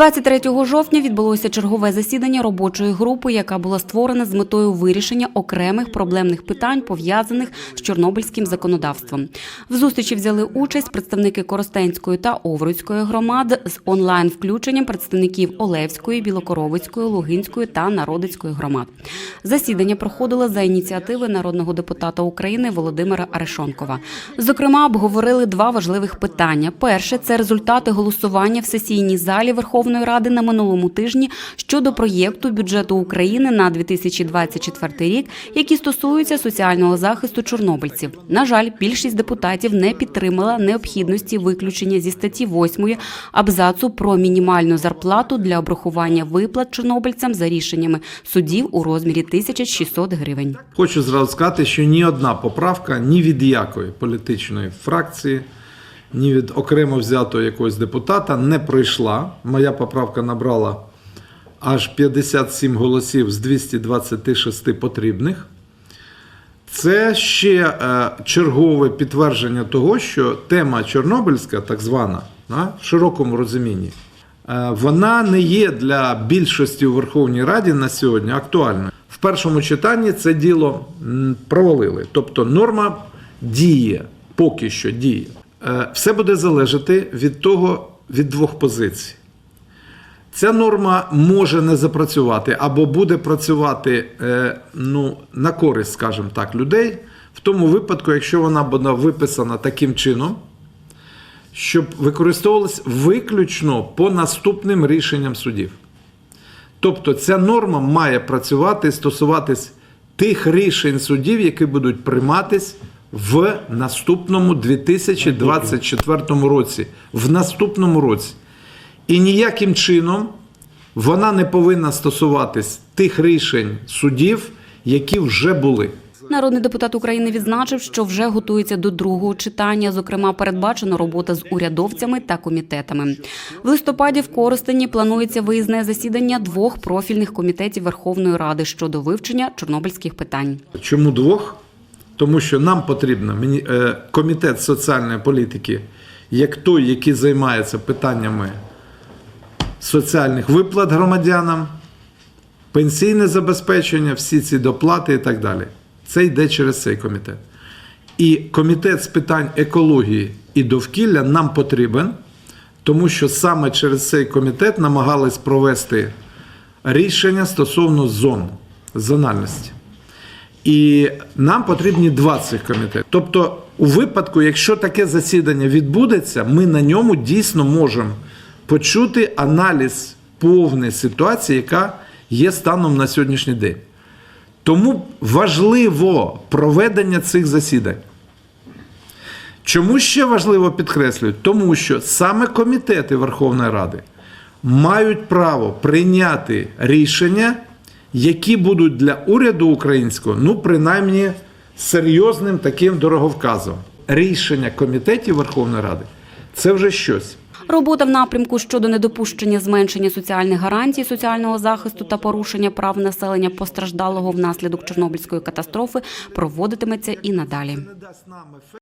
23 жовтня відбулося чергове засідання робочої групи, яка була створена з метою вирішення окремих проблемних питань, пов'язаних з чорнобильським законодавством. В зустрічі взяли участь представники Коростенської та Овруцької громад з онлайн включенням представників Олевської, Білокоровицької, Лугинської та Народицької громад. Засідання проходило за ініціативи народного депутата України Володимира Арешонкова. Зокрема, обговорили два важливих питання. Перше це результати голосування в сесійній залі Верховної Ради на минулому тижні щодо проєкту бюджету України на 2024 рік, які стосуються соціального захисту чорнобильців. На жаль, більшість депутатів не підтримала необхідності виключення зі статті 8 абзацу про мінімальну зарплату для обрахування виплат чорнобильцям за рішеннями судів у розмірі 1600 гривень. Хочу зразу сказати, що ні одна поправка ні від якої політичної фракції, ні від окремо взятого якогось депутата не пройшла. Моя поправка набрала аж 57 голосів з 226 потрібних. Це ще е, чергове підтвердження того, що тема Чорнобильська, так звана, в широкому розумінні, е, вона не є для більшості у Верховній Раді на сьогодні актуальною. В першому читанні це діло провалили. Тобто норма діє, поки що діє. Е, Все буде залежати від того, від двох позицій. Ця норма може не запрацювати або буде працювати е, ну, на користь, скажімо так, людей в тому випадку, якщо вона буде виписана таким чином, щоб використовувалась виключно по наступним рішенням судів. Тобто ця норма має працювати і стосуватись тих рішень судів, які будуть прийматись в наступному 2024 році. В наступному році. І ніяким чином вона не повинна стосуватись тих рішень судів, які вже були. Народний депутат України відзначив, що вже готується до другого читання. Зокрема, передбачено робота з урядовцями та комітетами. В листопаді в Коростені планується виїзне засідання двох профільних комітетів Верховної Ради щодо вивчення чорнобильських питань. Чому двох? Тому що нам потрібно е, комітет соціальної політики, як той, який займається питаннями соціальних виплат громадянам, пенсійне забезпечення, всі ці доплати і так далі. Це йде через цей комітет. І комітет з питань екології і довкілля нам потрібен, тому що саме через цей комітет намагались провести рішення стосовно зон, зональності. І нам потрібні два цих комітети. Тобто, у випадку, якщо таке засідання відбудеться, ми на ньому дійсно можемо почути аналіз повної ситуації, яка є станом на сьогоднішній день. Тому важливо проведення цих засідань. Чому ще важливо підкреслюю? Тому що саме комітети Верховної Ради мають право прийняти рішення, які будуть для уряду українського, ну, принаймні, серйозним таким дороговказом. Рішення комітетів Верховної Ради це вже щось. Робота в напрямку щодо недопущення зменшення соціальних гарантій, соціального захисту та порушення прав населення постраждалого внаслідок Чорнобильської катастрофи проводитиметься і надалі.